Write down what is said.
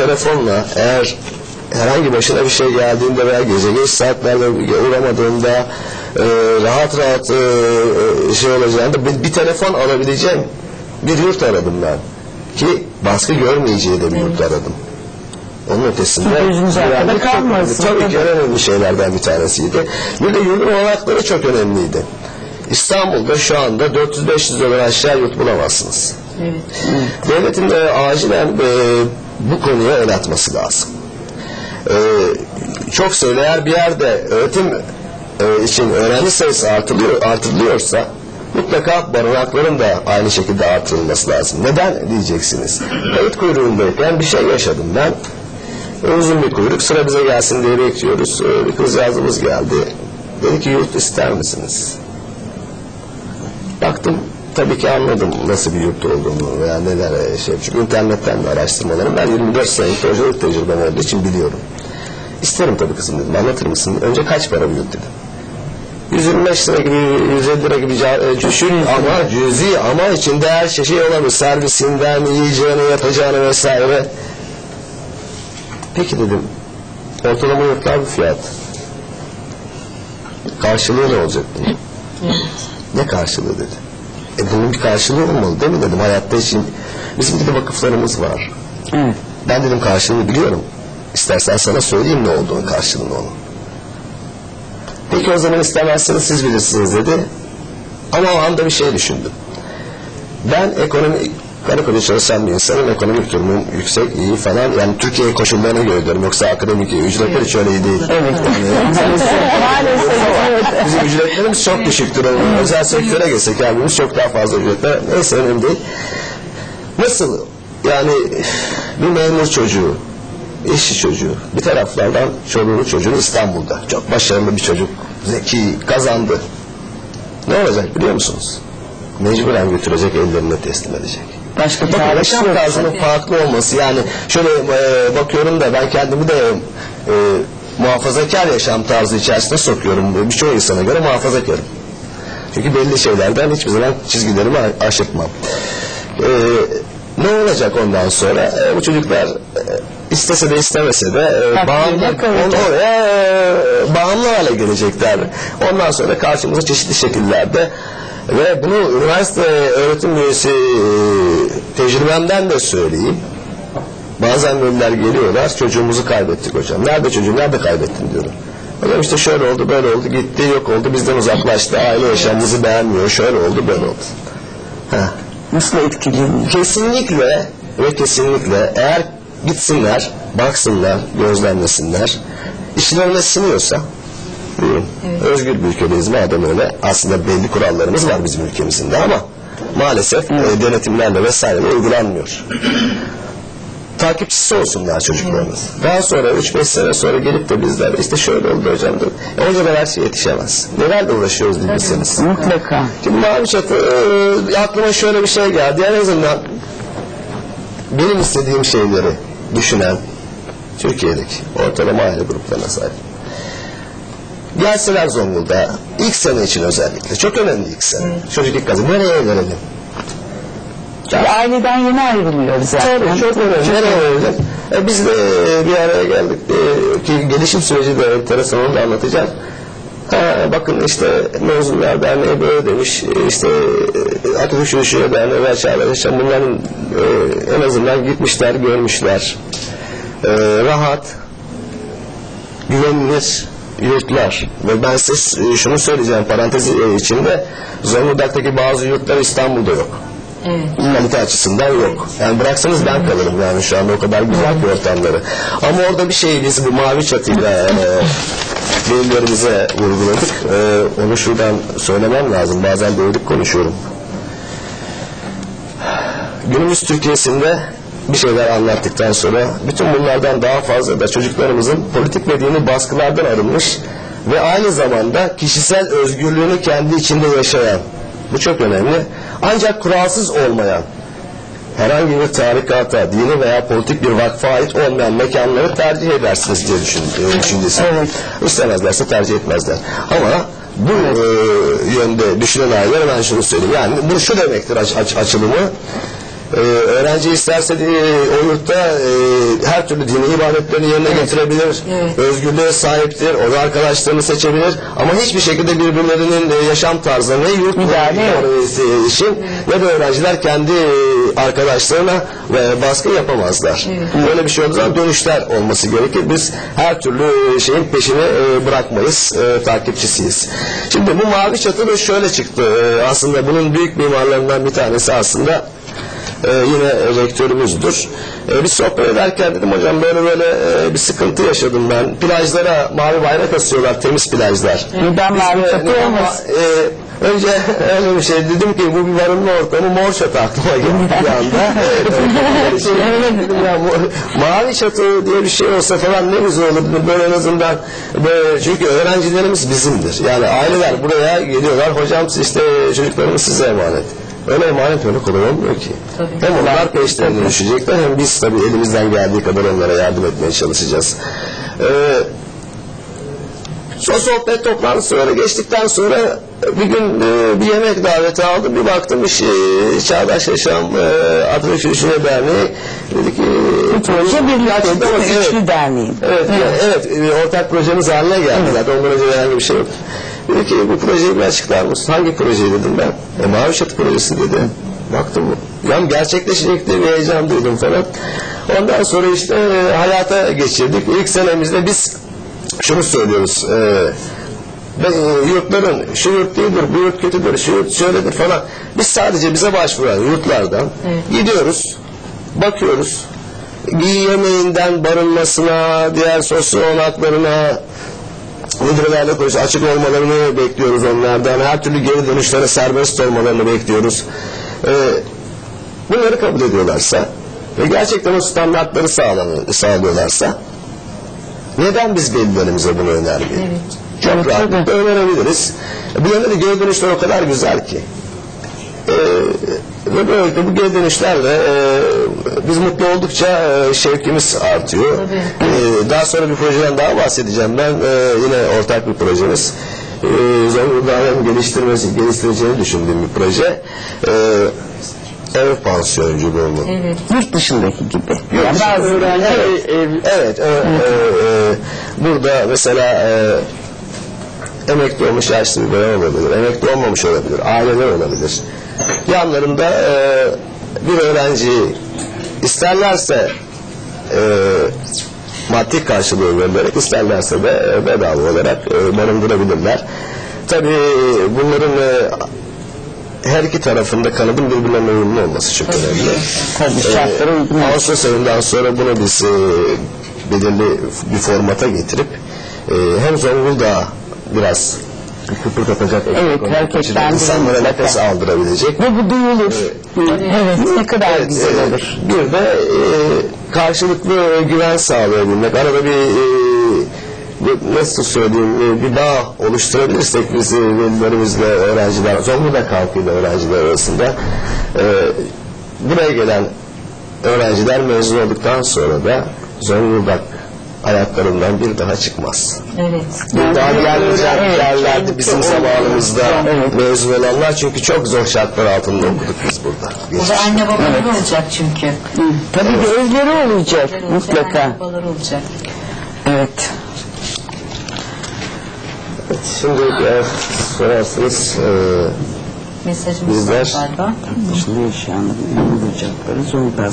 telefonla eğer herhangi başına bir şey geldiğinde veya gece geç saatlerde uğramadığında e, rahat rahat e, e, şey olacağında bir, bir telefon alabileceğim bir yurt aradım ben. Ki baskı görmeyeceği de bir yurt aradım. Onun ötesinde güvenlik çok önemli. Tabii ki önemli şeylerden bir tanesiydi. Bir de yurdun olanakları çok önemliydi. İstanbul'da şu anda 400-500 liradan aşağı yurt bulamazsınız. Devletin de acilen e, bu konuya el atması lazım. E, çok söyle eğer bir yerde öğretim e, için öğrenci sayısı artırılıyor, artırılıyorsa mutlaka barınakların da aynı şekilde artırılması lazım. Neden diyeceksiniz? Kayıt kuyruğundayken bir şey yaşadım ben. Uzun bir kuyruk sıra bize gelsin diye bekliyoruz. E, bir kızcağızımız geldi. Dedi ki yurt ister misiniz? Baktım tabii ki anladım nasıl bir yurt olduğunu veya neler e, şey. Çünkü internetten de araştırmalarım. Ben 24 senelik projelik tecrübem olduğu için biliyorum. İsterim tabii kızım dedim. Anlatır mısın? Önce kaç para bu yurt dedim. 125 lira gibi, 150 lira gibi e, düşün ama cüzi ama içinde her şey, şey olabilir. Servisinden, yiyeceğine, yatacağına vesaire. Peki dedim. Ortalama yurtlar bu fiyat. Karşılığı ne olacak bunun? Ne karşılığı dedi. E bunun bir karşılığı olmalı değil mi dedim hayatta için. Bizim de vakıflarımız var. Evet. Ben dedim karşılığını biliyorum. İstersen sana söyleyeyim ne olduğunu karşılığını onun. Peki o zaman istemezseniz siz bilirsiniz dedi. Ama o anda bir şey düşündüm. Ben ekonomi karı koca çalışan bir insanım. Ekonomik durumum yüksek, iyi falan. Yani Türkiye koşullarına göre diyorum. Yoksa akademik ücretler hiç öyle iyi değil. Evet. Maalesef evet. Bizim ücretlerimiz çok düşüktür. O Özel sektöre geçsek kendimiz çok daha fazla ücretler. Neyse önemli değil. Nasıl? Yani bir memur çocuğu, işçi çocuğu bir taraflardan çoluğunu çocuğunu İstanbul'da. Çok başarılı bir çocuk. Zeki, kazandı. Ne olacak biliyor musunuz? Mecburen götürecek ellerine teslim edecek. Başka Bakın çaresi yaşam tarzının farklı olması yani şöyle e, bakıyorum da ben kendimi de e, muhafazakar yaşam tarzı içerisine sokuyorum. Birçok insana göre muhafazakarım. Çünkü belli şeylerden hiçbir zaman çizgilerimi aşırtmam. E, ne olacak ondan sonra? E, bu çocuklar e, istese de istemese de e, bağımlı, onu oraya e, bağımlı hale gelecekler. Ondan sonra karşımıza çeşitli şekillerde ve bunu üniversite öğretim üyesi e, tecrübemden de söyleyeyim. Bazen veliler geliyorlar, çocuğumuzu kaybettik hocam. Nerede çocuğu, nerede kaybettin diyorum. Hocam işte şöyle oldu, böyle oldu, gitti, yok oldu, bizden uzaklaştı, aile yaşamımızı beğenmiyor, şöyle oldu, böyle oldu. Heh. Nasıl etkileniyor? Kesinlikle ve kesinlikle eğer gitsinler, baksınlar, gözlemlesinler, işlerine siniyorsa buyurun. Özgür bir ülkedeyiz madem öyle. Aslında belli kurallarımız var bizim ülkemizin de ama maalesef e, denetimlerle vesaire uygulanmıyor. Takipçisi olsunlar çocuklarımız. Daha sonra 3-5 sene sonra gelip de bizler işte şöyle oldu hocam. E, hocalar her şeye yetişemez. Nelerle uğraşıyoruz bilseniz. Mutlaka. Şimdi mavi çatı e, aklıma şöyle bir şey geldi. En azından benim istediğim şeyleri düşünen Türkiye'deki ortalama aile gruplarına sahip. Gelseler Zonguldak'a ilk sene için özellikle. Çok önemli ilk sene. Çocuk ilk kazı. Nereye? Çünkü aileden yeni ayrılıyoruz zaten. Tabii çok önemli. Nereye verelim? E, biz de e, bir araya geldik. E, ki gelişim süreci de enteresan onu da anlatacağım. Ha, bakın işte Mezunlar Derneği böyle demiş. E, işte e, Atatürk Yürüyüşü'ne Derneği ve Çağlar Yaşam bunların e, en azından gitmişler, görmüşler. E, rahat, güvenilir yurtlar ve ben size şunu söyleyeceğim parantez e, içinde Zonguldak'taki bazı yurtlar İstanbul'da yok. Kalite açısından yok. Yani bıraksanız ben kalırım yani şu anda o kadar güzel ki ortamları. Ama orada bir şeyi biz bu mavi çatıyla e, velilerimize vurguladık. E, onu şuradan söylemem lazım. Bazen de konuşuyorum. Günümüz Türkiye'sinde bir şeyler anlattıktan sonra bütün bunlardan daha fazla da çocuklarımızın politik ve dini baskılardan arınmış ve aynı zamanda kişisel özgürlüğünü kendi içinde yaşayan bu çok önemli ancak kuralsız olmayan herhangi bir tarikata, dini veya politik bir vakfa ait olmayan mekanları tercih edersiniz diye düşün, düşüncesi. Evet. İstemezlerse tercih etmezler. Ama bu e, yönde düşünen aileler ben şunu söyleyeyim. Yani bu şu demektir aç, aç- açılımı. Ee, öğrenci isterse de, o yurtta e, her türlü dini ibadetlerini yerine getirebilir. Özgürlüğe sahiptir. O da arkadaşlarını seçebilir. Ama hiçbir şekilde birbirlerinin e, yaşam tarzına ne yurt Müdahale yok. e, için ne de öğrenciler kendi e, arkadaşlarına e, baskı yapamazlar. Böyle bir şey olduğu zaman dönüşler olması gerekir. Biz her türlü şeyin peşini e, bırakmayız. E, takipçisiyiz. Şimdi bu mavi çatı da şöyle çıktı. E, aslında bunun büyük mimarlarından bir tanesi aslında e, yine rektörümüzdür. E, biz sohbet ederken dedim hocam böyle böyle e, bir sıkıntı yaşadım ben. Plajlara mavi bayrak asıyorlar, temiz plajlar. Neden mavi ma- e, önce öyle bir şey dedim ki bu bir barınma ortamı mor çatı aklıma geldi bir anda. dedim ya mavi çatı diye bir şey olsa falan ne güzel olur böyle en azından böyle, çünkü öğrencilerimiz bizimdir. Yani aileler buraya geliyorlar hocam işte çocuklarımız size emanet. Öyle emanet öyle kolay olmuyor ki. Hem onlar peşlerine düşecekler hem biz tabii elimizden geldiği kadar onlara yardım etmeye çalışacağız. Ee, Son sohbet toplantısı öyle geçtikten sonra bir gün e, bir yemek daveti aldım. Bir baktım iş, e, Çağdaş Yaşam e, Düşünce Derneği dedi ki Bu proje birlikte evet. Üçlü derneğim. Evet, evet, e, ortak projemiz haline geldi zaten ondan önce herhangi bir şey yok. Dedi ki bu projeyi bir açıklar mısın? Hangi projeyi dedim ben. E, Mavi Çatı projesi dedi. Baktım yani gerçekleşecek diye bir heyecan duydum falan. Ondan sonra işte e, hayata geçirdik. İlk senemizde biz şunu söylüyoruz. E, ben, e, yurtların şu yurt değildir, bu yurt kötüdür, şu yurt şöyledir falan. Biz sadece bize başvuran yurtlardan gidiyoruz, bakıyoruz. Yemeğinden barınmasına, diğer sosyal olanaklarına, müdürlerle konuş açık olmalarını bekliyoruz onlardan. Her türlü geri dönüşlere serbest olmalarını bekliyoruz. Ee, bunları kabul ediyorlarsa ve gerçekten o standartları sağlıyorlarsa neden biz velilerimize bunu önermeyelim? Çok rahatlıkla önerebiliriz. Bu yönde de geri dönüşler o kadar güzel ki. Ee, ve böylelikle bu geri dönüşlerle e, biz mutlu oldukça e, şevkimiz artıyor. Ee, daha sonra bir projeden daha bahsedeceğim ben. Ee, yine ortak bir projemiz. Ee, Zonguldak'ın geliştirmesi, geliştireceğini düşündüğüm bir proje. Ee, ev pansiyonculuğunu. Yurt dışındaki gibi. Yok, Yani bazı evet. ev, evet, e, e, e, burada mesela e, emekli olmuş yaşlı bir bayan olabilir, emekli olmamış olabilir, aileler olabilir. Yanlarında e, bir öğrenci isterlerse e, maddi karşılığı verilerek isterlerse de e, bedava olarak e, barındırabilirler. Tabii bunların e, her iki tarafında kanadın birbirlerine uyumlu olması çok önemli. Tabii Ee, olması. Ağustos ayından sonra bunu biz e, belirli bir formata getirip e, hem Zonguldak'a biraz kıpırdatacak Evet, hareketlendirir insanlara nefes aldırabilecek Ve bu duyulur. Evet. Ne kadar Evet, güzel olur. Bir de e, karşılıklı güven sağlayabilmek. Arada bir, e, bir nasıl söyleyeyim e, bir bağ oluşturabilirsek biz velilerimizle öğrenciler, Zonguldak halkıyla öğrenciler arasında e, buraya gelen öğrenciler mezun olduktan sonra da Zonguldak hayatlarından bir daha çıkmaz. Evet. Daha gelmeyecek Evet, yerlerdi bizim zamanımızda Evet. mezun olanlar çünkü çok zor şartlar altında okuduk biz burada. O da anne babaları olacak çünkü. Tabii bir evleri olacak Olacak, mutlaka. Anne babaları olacak. Evet. Şimdi eğer sorarsanız e, Mesajımız Bizler- var galiba. Dışında yaşayanların ünlü olacakları Zonguldak